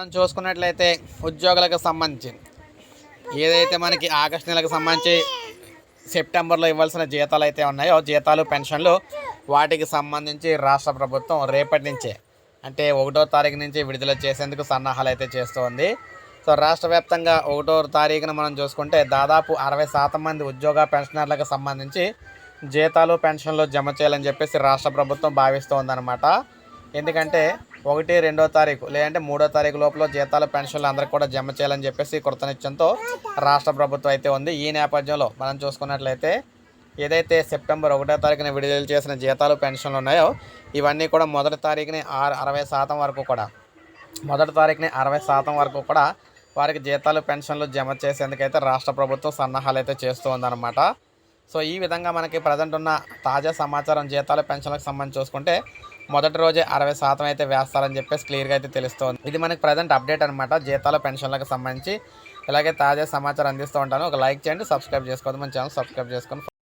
మనం చూసుకున్నట్లయితే ఉద్యోగులకు సంబంధించి ఏదైతే మనకి ఆగస్టు నెలకు సంబంధించి సెప్టెంబర్లో ఇవ్వాల్సిన జీతాలు అయితే ఉన్నాయో జీతాలు పెన్షన్లు వాటికి సంబంధించి రాష్ట్ర ప్రభుత్వం రేపటి నుంచే అంటే ఒకటో తారీఖు నుంచి విడుదల చేసేందుకు సన్నాహాలు అయితే చేస్తోంది సో రాష్ట్ర వ్యాప్తంగా ఒకటో తారీఖున మనం చూసుకుంటే దాదాపు అరవై శాతం మంది ఉద్యోగ పెన్షనర్లకు సంబంధించి జీతాలు పెన్షన్లు జమ చేయాలని చెప్పేసి రాష్ట్ర ప్రభుత్వం భావిస్తోందనమాట ఎందుకంటే ఒకటి రెండో తారీఖు లేదంటే మూడో తారీఖు లోపల జీతాలు పెన్షన్లు అందరికి కూడా జమ చేయాలని చెప్పేసి కృతనిత్యంతో రాష్ట్ర ప్రభుత్వం అయితే ఉంది. ఈ నేపథ్యంలో మనం చూసుకున్నట్లయితే ఏదైతే సెప్టెంబర్ ఒకటో తారీఖున విడుదల చేసిన జీతాలు పెన్షన్లు ఉన్నాయో ఇవన్నీ కూడా మొదటి తారీఖుని ఆరు అరవై శాతం వరకు కూడా మొదటి తారీఖుని అరవై శాతం వరకు కూడా వారికి జీతాలు పెన్షన్లు జమ చేసేందుకైతే రాష్ట్ర ప్రభుత్వం సన్నాహాలు అయితే చేస్తూ ఉందన్నమాట. సో ఈ విధంగా మనకి ప్రజెంట్ ఉన్న తాజా సమాచారం జీతాలు పెన్షన్లకు సంబంధించి చూసుకుంటే మొదటి రోజే అరవై శాతం అయితే వేస్తారని చెప్పేసి క్లియర్గా అయితే తెలుస్తుంది. ఇది మనకి ప్రజెంట్ అప్డేట్ అనమాట జీతాల పెన్షన్లకు సంబంధించి ఇలాగే తాజా సమాచారం అందిస్తూ ఉంటాను. ఒక లైక్ చేయండి సబ్స్క్రైబ్ చేసుకోండి మన ఛానల్ సబ్స్క్రైబ్ చేసుకొని